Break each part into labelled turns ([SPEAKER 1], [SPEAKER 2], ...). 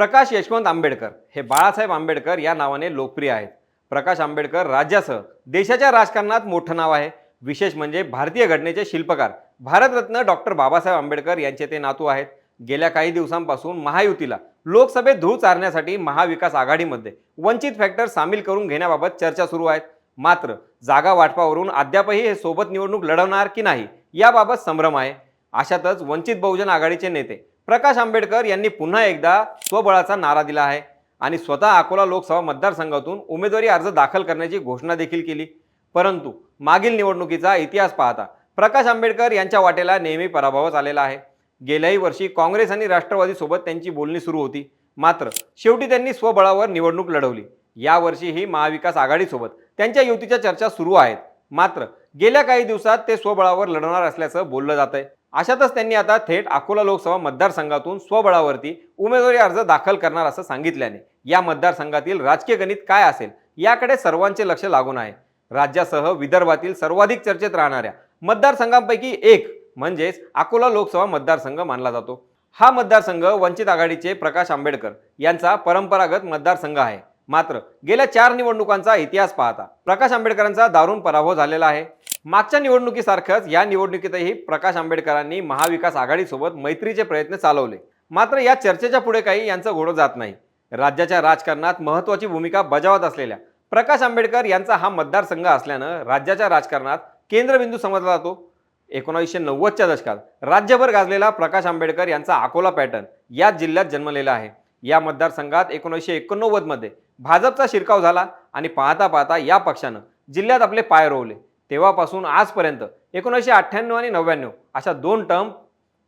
[SPEAKER 1] प्रकाश यशवंत आंबेडकर हे बाळासाहेब आंबेडकर या नावाने लोकप्रिय आहेत. प्रकाश आंबेडकर राज्यासह देशाच्या राजकारणात मोठं नाव आहे. विशेष म्हणजे भारतीय घटनेचे शिल्पकार भारतरत्न डॉक्टर बाबासाहेब आंबेडकर यांचे ते नातू आहेत. गेल्या काही दिवसांपासून महायुतीला लोकसभेत धूळ चारण्यासाठी महाविकास आघाडीमध्ये वंचित फॅक्टर सामील करून घेण्याबाबत चर्चा सुरू आहेत. मात्र जागा वाटपावरून अद्यापही हे सोबत निवडणूक लढवणार की नाही याबाबत संभ्रम आहे. अशातच वंचित बहुजन आघाडीचे नेते प्रकाश आंबेडकर यांनी पुन्हा एकदा स्वबळाचा नारा दिला आहे. आणि स्वतः अकोला लोकसभा मतदारसंघातून उमेदवारी अर्ज दाखल करण्याची घोषणा देखील केली. परंतु मागील निवडणुकीचा इतिहास पाहता प्रकाश आंबेडकर यांच्या वाटेला नेहमी पराभवच आलेला आहे. गेल्याही वर्षी काँग्रेस आणि राष्ट्रवादीसोबत त्यांची बोलणी सुरू होती. मात्र शेवटी त्यांनी स्वबळावर निवडणूक लढवली. यावर्षीही महाविकास आघाडीसोबत त्यांच्या युतीच्या चर्चा सुरू आहेत. मात्र गेल्या काही दिवसात ते स्वबळावर लढवणार असल्याचं बोललं जात आहे अशातच त्यांनी आता थेट अकोला लोकसभा मतदारसंघातून स्वबळावरती उमेदवारी अर्ज दाखल करणार असं सांगितल्याने या मतदारसंघातील राजकीय गणित काय असेल याकडे सर्वांचे लक्ष लागून आहे. राज्यासह विदर्भातील सर्वाधिक चर्चेत राहणाऱ्या मतदारसंघांपैकी एक म्हणजेच अकोला लोकसभा मतदारसंघ मानला जातो. हा मतदारसंघ वंचित आघाडीचे प्रकाश आंबेडकर यांचा परंपरागत मतदारसंघ आहे. मात्र गेल्या चार निवडणुकांचा इतिहास पाहता प्रकाश आंबेडकरांचा दारुण पराभव झालेला आहे. मागच्या निवडणुकीसारखंच या निवडणुकीतही प्रकाश आंबेडकरांनी महाविकास आघाडीसोबत मैत्रीचे प्रयत्न चालवले. मात्र या चर्चेच्या पुढे काही यांचं घोडं जात नाही. राज्याच्या राजकारणात महत्त्वाची भूमिका बजावत असलेल्या प्रकाश आंबेडकर यांचा हा मतदारसंघ असल्यानं राज्याच्या राजकारणात केंद्रबिंदू समजला जातो. एकोणीसशे नव्वदच्या दशकात राज्यभर गाजलेला प्रकाश आंबेडकर यांचा अकोला पॅटर्न या जिल्ह्यात जन्मलेला आहे. या मतदारसंघात एकोणीसशे एकोणनव्वदमध्ये भाजपचा शिरकाव झाला आणि पाहता पाहता या पक्षानं जिल्ह्यात आपले पाय रोवले. तेव्हापासून आजपर्यंत एकोणीसशे अठ्ठ्याण्णव आणि नव्याण्णव अशा दोन टर्म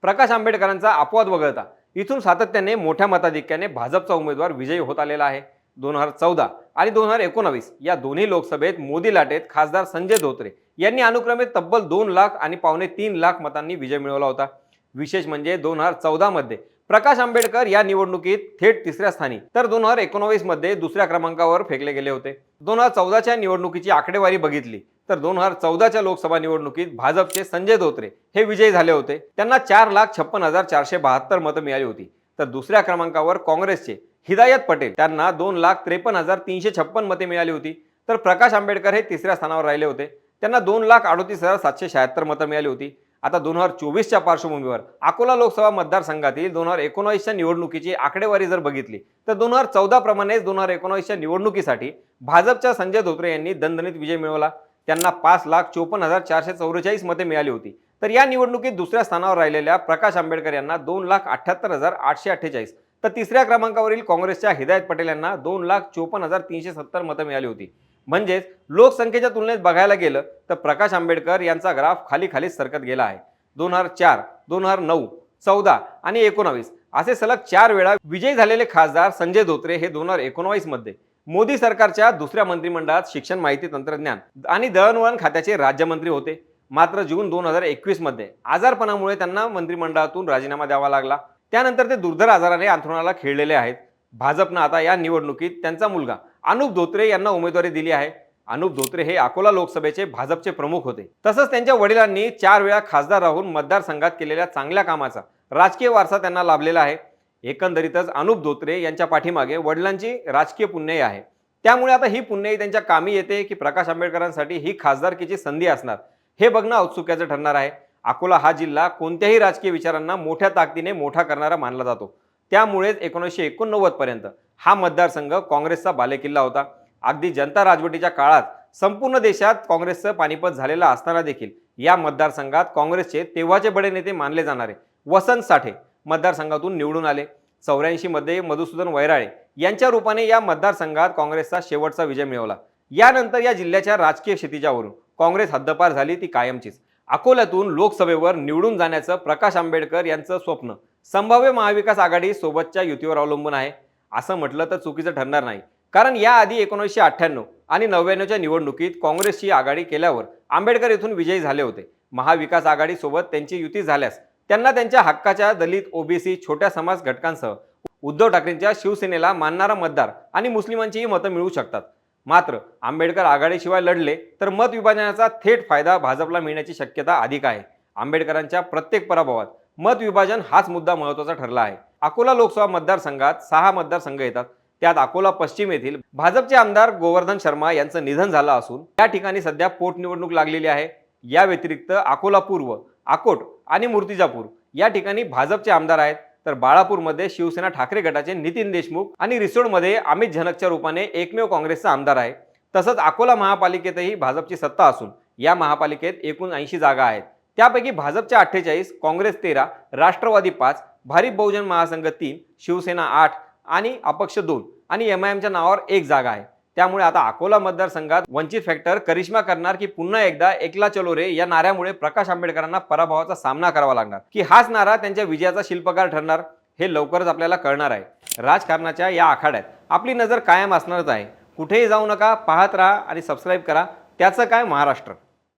[SPEAKER 1] प्रकाश आंबेडकरांचा अपवाद वगळता. इथून सातत्याने मोठ्या मताधिक्याने भाजपचा उमेदवार विजयी होत आलेला आहे. दोन हजार चौदा आणि दोन हजार एकोणावीस या दोन्ही लोकसभेत मोदी लाटेत खासदार संजय धोत्रे यांनी अनुक्रमे तब्बल दोन लाख आणि पावणे तीन लाख मतांनी विजय मिळवला होता. विशेष म्हणजे दोन हजार चौदामध्ये प्रकाश आंबेडकर या निवडणुकीत थेट तिसऱ्या स्थानी तर दोन हजार एकोणावीसमध्ये दुसऱ्या क्रमांकावर फेकले गेले होते. दोन हजार चौदाच्या निवडणुकीची आकडेवारी बघितली तर दोन हजार चौदाच्या लोकसभा निवडणुकीत भाजपचे संजय धोत्रे हे विजयी झाले होते. त्यांना चार लाख छप्पन हजार चारशे बहात्तर मतं मिळाली होती. तर दुसऱ्या क्रमांकावर काँग्रेसचे हिदायत पटेल त्यांना दोन लाख त्रेपन्न हजार तीनशे छप्पन मते मिळाली होती. तर प्रकाश आंबेडकर हे तिसऱ्या स्थानावर राहिले होते. त्यांना दोन लाख अडोतीस हजार सातशे शहात्तर मतं मिळाली होती. आता दोन हजार चोवीसच्या पार्श्वभूमीवर अकोला लोकसभा मतदारसंघातील दोन हजार एकोणावीसच्या निवडणुकीची आकडेवारी जर बघितली तर दोन हजार चौदाप्रमाणेच दोन हजार एकोणावीसच्या निवडणुकीसाठी भाजपच्या संजय धोत्रे यांनी दणदणीत विजय मिळवला. त्यांना पाच लाख चोपन्न हजार चारशे चौवेचाळीस मते मिळाली होती. तर या निवडणुकीत दुसऱ्या स्थानावर राहिलेल्या प्रकाश आंबेडकर यांना दोन लाख अठ्ठ्याहत्तर हजार आठशे अठ्ठेचाळीस. तर तिसऱ्या क्रमांकावरील काँग्रेसच्या हिदायत पटेल यांना दोन लाख चोपन्न हजार तीनशे सत्तर मतं मिळाली होती. म्हणजेच लोकसंख्येच्या तुलनेत बघायला गेलं तर प्रकाश आंबेडकर यांचा ग्राफ खाली खालीच सरकत गेला आहे. दोन हजार चार दोन हजार नऊ चौदा आणि एकोणावीस असे सलग चार वेळा विजयी झालेले खासदार संजय धोत्रे हे दोन हजार एकोणावीसमध्ये मध्ये मोदी सरकारच्या दुसऱ्या मंत्रिमंडळात शिक्षण माहिती तंत्रज्ञान आणि दळणवळण खात्याचे राज्यमंत्री होते. मात्र जून दोन हजार एकवीसमध्ये आजारपणामुळे त्यांना मंत्रिमंडळातून राजीनामा द्यावा लागला. त्यानंतर ते दुर्धर आजाराने अंथरुणाला खेळलेले आहेत. भाजपनं आता या निवडणुकीत त्यांचा मुलगा अनुप धोत्रे यांना उमेदवारी दिली आहे. अनुप धोत्रे हे अकोला लोकसभेचे भाजपचे प्रमुख होते. तसंच त्यांच्या वडिलांनी चार वेळा खासदार राहून मतदारसंघात केलेल्या चांगल्या कामाचा राजकीय वारसा त्यांना लाभलेला आहे. एकंदरीतच अनुप धोत्रे यांच्या पाठीमागे वडिलांची राजकीय पुण्याई आहे. त्यामुळे आता ही पुण्याई त्यांच्या कामी येते की प्रकाश आंबेडकरांसाठी ही खासदारकीची संधी असणार हे बघणं औत्सुक्याचं ठरणार आहे. अकोला हा जिल्हा कोणत्याही राजकीय विचारांना मोठ्या ताकदीने मोठा करणारा मानला जातो. त्यामुळेच एकोणीसशे एकोणनव्वद पर्यंत हा मतदारसंघ काँग्रेसचा बालेकिल्ला होता. अगदी जनता राजवटीच्या काळात संपूर्ण देशात काँग्रेसचं पानिपत झालेलं असताना देखील या मतदारसंघात काँग्रेसचे तेव्हाचे बडे नेते मानले जाणारे वसंत साठे मतदारसंघातून निवडून आले. चौऱ्याऐंशीमध्ये मधुसूदन वैराळे यांच्या रूपाने या मतदारसंघात काँग्रेसचा शेवटचा विजय मिळवला. यानंतर या जिल्ह्याच्या राजकीय क्षितिजावरून काँग्रेस हद्दपार झाली ती कायमचीच. अकोल्यातून लोकसभेवर निवडून जाण्याचं प्रकाश आंबेडकर यांचं स्वप्न. संभाव्य महाविकास आघाडी सोबतच्या युतीवर अवलंबून आहे. असं म्हटलं तर चुकीचं ठरणार नाही. कारण याआधी एकोणीसशे अठ्ठ्याण्णव आणि नव्याण्णवच्या निवडणुकीत काँग्रेसची आघाडी केल्यावर आंबेडकर येथून विजयी झाले होते. महाविकास आघाडीसोबत त्यांची युती झाल्यास त्यांना त्यांच्या हक्काच्या दलित ओबीसी छोट्या समाज घटकांसह उद्धव ठाकरेंच्या शिवसेनेला मानणारा मतदार आणि मुस्लिमांचीही मतं मिळू शकतात. मात्र आंबेडकर आघाडीशिवाय लढले तर मत विभाजनाचा थेट फायदा भाजपला मिळण्याची शक्यता अधिक आहे. आंबेडकरांच्या प्रत्येक पराभवात मत विभाजन हाच मुद्दा महत्त्वाचा ठरला आहे. अकोला लोकसभा मतदारसंघात सहा मतदारसंघ येतात. त्यात अकोला पश्चिम येथील भाजपचे आमदार गोवर्धन शर्मा यांचं निधन झालं असून या ठिकाणी सध्या पोटनिवडणूक लागलेली आहे. या व्यतिरिक्त अकोला पूर्व अकोट आणि मूर्तिजापूर. या ठिकाणी भाजपचे आमदार आहेत. तर बाळापूरमध्ये शिवसेना ठाकरे गटाचे नितीन देशमुख आणि रिसोडमध्ये अमित झनकच्या रूपाने एकमेव काँग्रेसचा आमदार आहे. तसंच अकोला महापालिकेतही भाजपची सत्ता असून या महापालिकेत एकूण ऐंशी जागा आहेत. त्यापैकी भाजपच्या अठ्ठेचाळीस काँग्रेस तेरा राष्ट्रवादी पाच भारिप बहुजन महासंघ तीन शिवसेना आठ आणि अपक्ष दोन आणि एम आय एमच्या नावावर एक जागा आहे. त्यामुळे आता अकोला मतदारसंघात वंचित फॅक्टर करिश्मा करणार की पुन्हा एकदा एकला चलो रे या नाऱ्यामुळे प्रकाश आंबेडकरांना पराभवाचा सामना करावा लागणार. की हाच नारा त्यांच्या विजयाचा शिल्पकार ठरणार हे लवकरच आपल्याला कळणार आहे. राजकारणाच्या या आखाड्यात आपली नजर कायम असणारच आहे. कुठेही जाऊ नका पाहत राहा आणि सबस्क्राईब करा. त्याचं काय महाराष्ट्र?